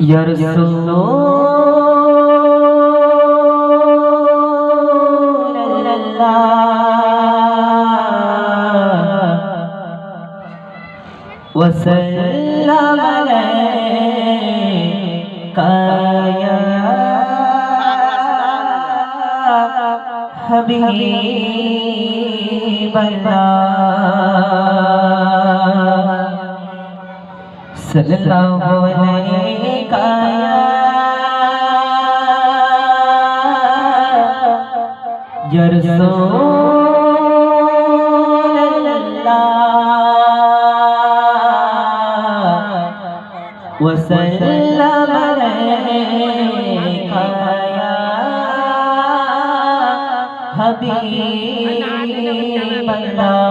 يا رسول الله وسلم عليك يا حبيب الله صلى الله عليك يا رسول الله وسلم عليك يا حبيب الله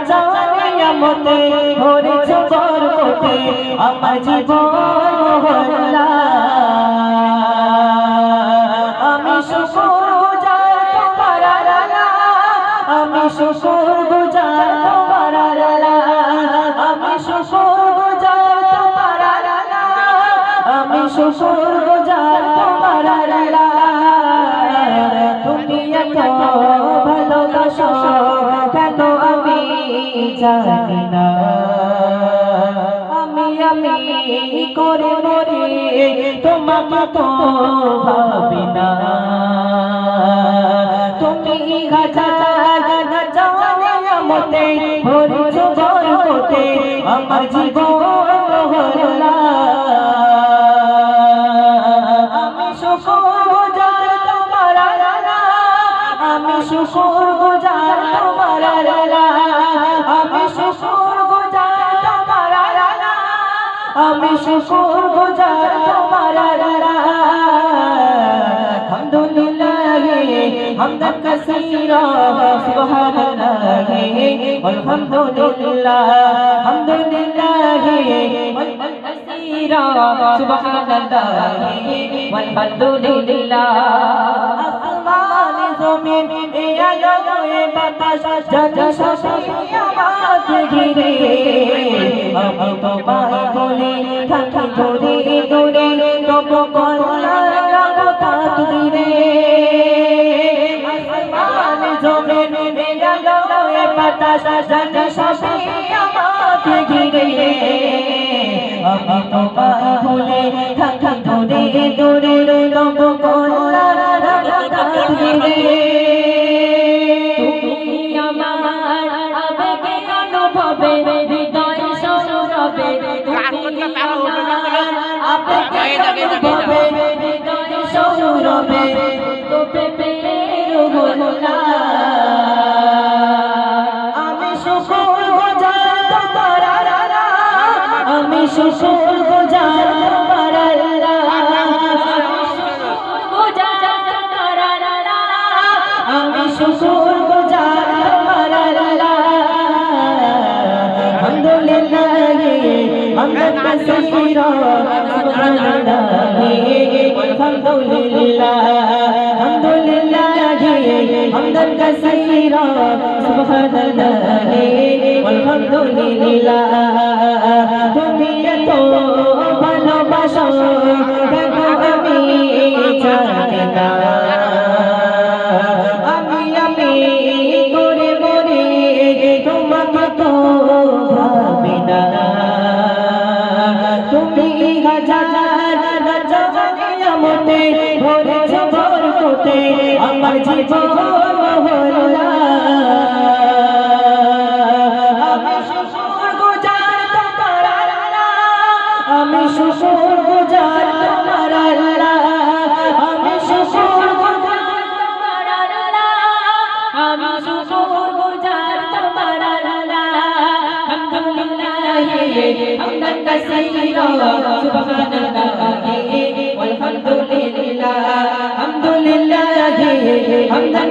হাজার জানিয়া মতে ভরে জবর কোটে, আমার জীবন হল্লা আমি শুকুর গুজার তোমার আলা আমি শুকুর গুজার তোমার আলা আমি শুকুর গুজার তোমার আলা আমি শুকুর গুজার তোমার আলা তুমি এত জানি না। আমি আমি করে মরি তোমাকে তো ভাবি না। তুমি মতে ভরে জবর কোতে আমার জীবন হল্লা আমি শুকুর তোমার আমি গুজার আমি শুকুর গুজার তোমার আলা আলহামদুলিল্লাহ, হামদান কাসীরা, সুবহানাল্লাহ, আলহামদুলিল্লাহ, হামদুলিল্লাহ কাসীরা, সুবহানাল্লাহ, আলহামদুলিল্লাহ। জমিন, এ আলো এ বাতাস, জানি সবই আমাকে ঘিরে। আমি তোমায় বলে থাকি ধরে তব কল্যাণ রাখো তাকদিরে আসমান জমে আলো এ বাতাস জানি সবই আমাকে ঘিরে। আমি তোমায় বলে থাকি ধরে দূরে শুকুর গুজার আল্লাহ আমি শুকুর গুজার আল্লাহ আমি শুকুর গুজার আল্লাহ আলহামদুলিল্লাহ কাসীরা, সুবহানাল্লাহ, আলহামদুলিল্লাহ। হামদান কাসীরা সুবহানাল্লাহ আলহামদুলিল্লাহ তুমি এত ভালোবাসো কেন আমি না। কোতে আমার জীবন তোমার আল্লাহ। আমি শুকুর গুজার তোমার আমি শুকুর গুজার আমি শুকর গুজার তোমার আলহামদুলিল্লাহ হামদান কাসীরা সুবহানাল্লাহ।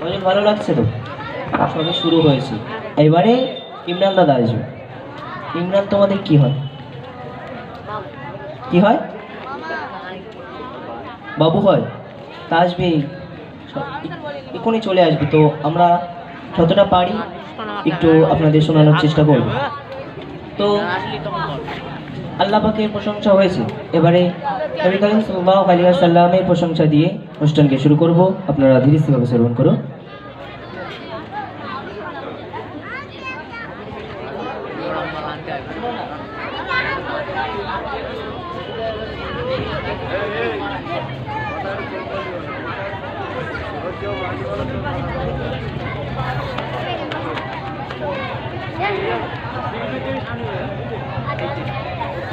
আমাদের ভালো লাগছে তো? সবে শুরু হয়েছে। এবারে ইমরান দাদা আসবে। ইমরান, তোমাদের কি হয়? কি হয়? বাবু হয়? তা আসবে এখনই চলে আসবে তো। আমরা যতটা পারি একটু আপনাদের শোনানোর চেষ্টা করব। তো আল্লাহ পাকের প্রশংসা হয়েছে। এবারে নবী করিম ওয়াসাল্লামের প্রশংসা দিয়ে অনুষ্ঠানকে শুরু করব। আপনারা ধীরে স্থিরভাবে শ্রবণ করুন।